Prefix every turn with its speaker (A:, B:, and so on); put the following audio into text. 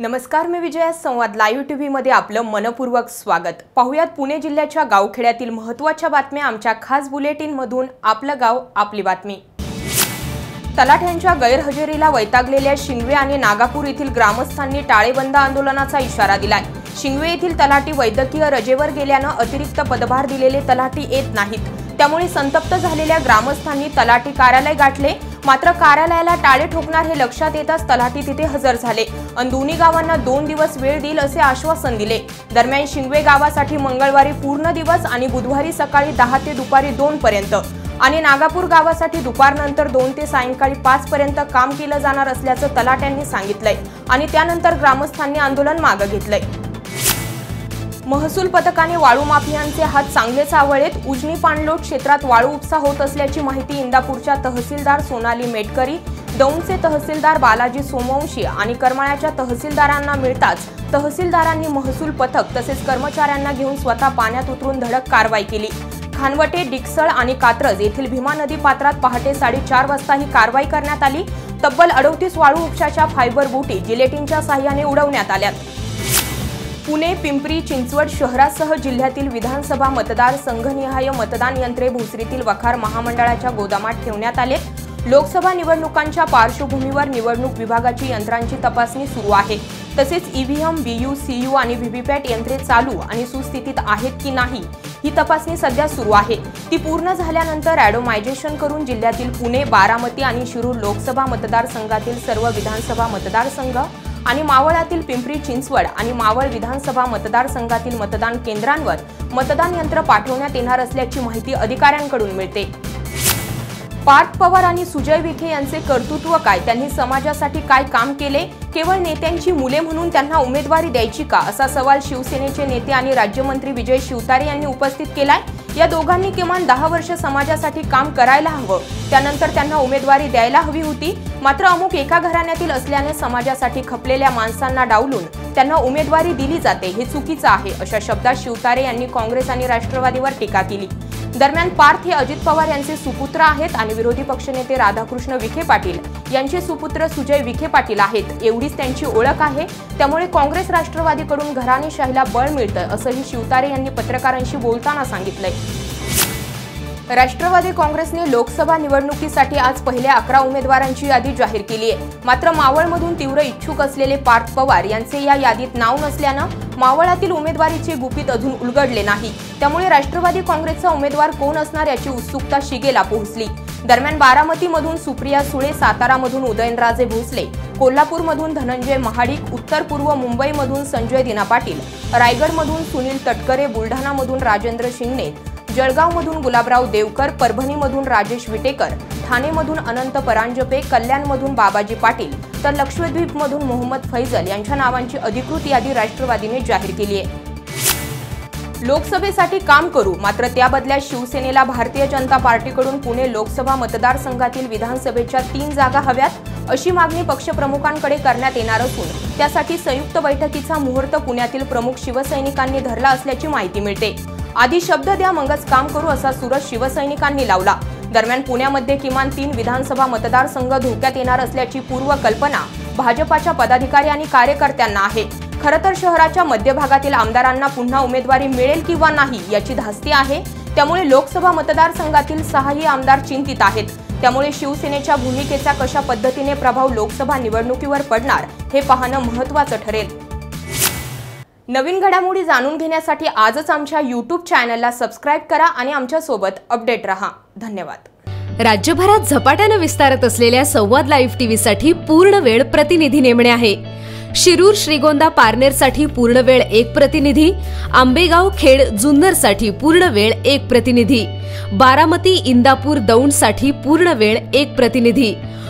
A: नमस्कार मी विजया. संवाद live T व्हीमध्ये आपलं मनपूर्वक स्वागत. पाहुयात पुणे जिल्ह्याच्या गावखेड्यातील महत्त्वाच्या बातम्या आमच्या खास बुलेटिनमधून आपलं गाव आपली बातमी. तलाठ्यांच्या गैरहजेरीला वैतागलेल्या शिंगवे आणि नागापूर येथील ग्रामस्थांनी टाळेबंद आंदोलनाचा इशारा दिलाय. शिंगवे येथील तलाठी वैद्यकीय रजेवर गेल्यानं अतिरिक्त पदभार दिलेले तलाठी येत नाहीत. त्यामुळे संतप्त झालेल्या ग्रामस्थांनी तलाठी कार्यालय गाठले. मात्र कार्यालयाला टाळे ठोकणार हे लक्षात येताच तलाठी तिथे हजर झाले. आणि दोन्ही गावांना दोन दिवस वेळ देईल असे आश्वासन दिले. दरम्यान शिंगवे गावासाठी मंगळवारी पूर्ण दिवस आणि बुधवारी सकाळी दहा ते दुपारी दोन पर्यंत. आणि नागापूर गावासाठी दुपारनंतर दोन ते सायंकाळी पाच पर्यंत काम केलं जाणार असल्याचं तलाट्यांनी सांगितलंय. आणि त्यानंतर ग्रामस्थांनी आंदोलन मागं घेतलंय. महसूल पथकाने वाळू माफियांचे हात चांगलेच आवळेत. उजनी पाणलोट क्षेत्रात वाळू उपसा होत असल्याची माहिती इंदापूरच्या तहसीलदार सोनाली मेटकरी दौंडचे तहसीलदार बालाजी सोमवंशी आणि करमाळ्याच्या तहसीलदारांना मिळताच तहसीलदारांनी महसूल पथक तसेच कर्मचाऱ्यांना घेऊन स्वतः पाण्यात उतरून धडक कारवाई केली. खानवटे डिकसळ आणि कात्रज येथील भीमा नदी पात्रात पहाटे साडेचार वाजता ही कारवाई करण्यात आली. तब्बल अडोतीस वाळू उपशाच्या फायबर बोटी जिलेटिनच्या साह्याने उडवण्यात आल्यात. पुणे पिंपरी चिंचवड शहरासह जिल्ह्यातील विधानसभा मतदार संघनिहाय मतदान यंत्रे भोसरीतील वखार महामंडळाच्या गोदामात ठेवण्यात आले. लोकसभा निवडणुकांच्या पार्श्वभूमीवर निवडणूक विभागाची यंत्रांची तपासणी सुरू आहे. तसेच ईव्हीएम बीयू सीयू आणि व्हीव्हीपॅट यंत्रे चालू आणि सुस्थितीत आहेत की नाही ही तपासणी सध्या सुरू आहे. ती पूर्ण झाल्यानंतर ॲडोमायझेशन करून जिल्ह्यातील पुणे बारामती आणि शिरूर लोकसभा मतदारसंघातील सर्व विधानसभा मतदारसंघ आणि मावळातील पिंपरी चिंचवड आणि मावळ विधानसभा मतदारसंघातील मतदान केंद्रांवर मतदान यंत्र पाठवण्यात येणार असल्याची माहिती अधिकाऱ्यांकडून मिळते. पार्थ पवार आणि सुजय विखे यांचे कर्तृत्व काय? त्यांनी समाजासाठी काय काम केले? केवळ नेत्यांची मुले म्हणून त्यांना उमेदवारी द्यायची का? असा सवाल शिवसेनेचे नेते आणि राज्यमंत्री विजय शिवतारे यांनी उपस्थित केलाय. या दोघांनी किमान दहा वर्ष समाजासाठी काम करायला हवं. त्यानंतर त्यांना उमेदवारी द्यायला हवी होती. मात्र अमुक एका घराण्यातील असल्याने समाजासाठी खपलेल्या माणसांना डावलून त्यांना उमेदवारी दिली जाते हे चुकीचं आहे अशा शब्दात शिवतारे यांनी काँग्रेस आणि राष्ट्रवादीवर टीका केली. दरम्यान पार्थ हे अजित पवार यांचे सुपुत्र आहेत आणि विरोधी पक्षनेते राधाकृष्ण विखे पाटील यांचे सुपुत्र सुजय विखे पाटील आहेत. एवढीच त्यांची ओळख आहे. त्यामुळे काँग्रेस राष्ट्रवादीकडून घराणेशाहीला बळ मिळतं असंही शिवतारे यांनी पत्रकारांशी बोलताना सांगितलंय. राष्ट्रवादी काँग्रेसने लोकसभा निवडणुकीसाठी आज पहिल्या अकरा उमेदवारांची यादी जाहीर केली आहे मात्र मावळमधून तीव्र इच्छुक असलेले पार्थ पवार यांचे या यादीत नाव नसल्यानं मावळातील उमेदवारीचे गुपित अजून उलगडले नाही. त्यामुळे राष्ट्रवादी काँग्रेसचा उमेदवार कोण असणार याची उत्सुकता शिगेला पोहोचली. दरम्यान बारामतीमधून सुप्रिया सुळे सातारामधून उदयनराजे भोसले कोल्हापूरमधून धनंजय महाडिक उत्तर पूर्व मुंबईमधून संजय दिना पाटील रायगडमधून सुनील तटकरे बुलढाणामधून राजेंद्र शिंगणे जळगावमधून गुलाबराव देवकर परभणीमधून राजेश विटेकर ठाणेमधून अनंत परांजपे कल्याणमधून बाबाजी पाटील तर लक्षद्वीपमधून मोहम्मद फैजल यांच्या नावांची अधिकृत यादी राष्ट्रवादीने जाहीर केली आहे. लोकसभेसाठी काम करू मात्र त्याबदल्या शिवसेनेला भारतीय जनता पार्टीकडून पुणे लोकसभा मतदारसंघातील विधानसभेच्या तीन जागा हव्यात अशी मागणी पक्षप्रमुखांकडे करण्यात येणार असून त्यासाठी संयुक्त बैठकीचा मुहूर्त पुण्यातील प्रमुख शिवसैनिकांनी धरला असल्याची माहिती मिळते. आधी शब्द द्या मगच काम करू असा सूरज शिवसैनिकांनी लावला. दरम्यान पुण्यामध्ये किमान तीन विधानसभा मतदारसंघ धोक्यात येणार असल्याची पूर्व कल्पना भाजपाच्या पदाधिकारी आणि कार्यकर्त्यांना आहे. खरं तर शहराच्या मध्यभागातील आमदारांना पुन्हा उमेदवारी मिळेल किंवा नाही याची धास्ती आहे. त्यामुळे लोकसभा मतदारसंघातील सहाही आमदार चिंतित आहेत. त्यामुळे शिवसेनेच्या भूमिकेचा कशा पद्धतीने प्रभाव लोकसभा निवडणुकीवर पडणार हे पाहणं महत्वाचं ठरेल. नवीन घडामोडी जाणून घेण्यासाठी आजच आमच्या यूट्यूब चॅनलला सबस्क्राईब करा आणि आमच्यासोबत अपडेट रहा. धन्यवाद.
B: राज्यभरात झपाट्यानं विस्तारत असलेल्या संवाद लाईव्ह टीव्हीसाठी पूर्ण वेळ प्रतिनिधी नेमणे आहे. शिरूर श्रीगोंदा पारनेरसाठी पूर्ण वेळ एक प्रतिनिधी आंबेगाव खेड जुन्नरसाठी पूर्ण वेळ एक प्रतिनिधी बारामती इंदापूर दौंडसाठी पूर्ण वेळ एक प्रतिनिधी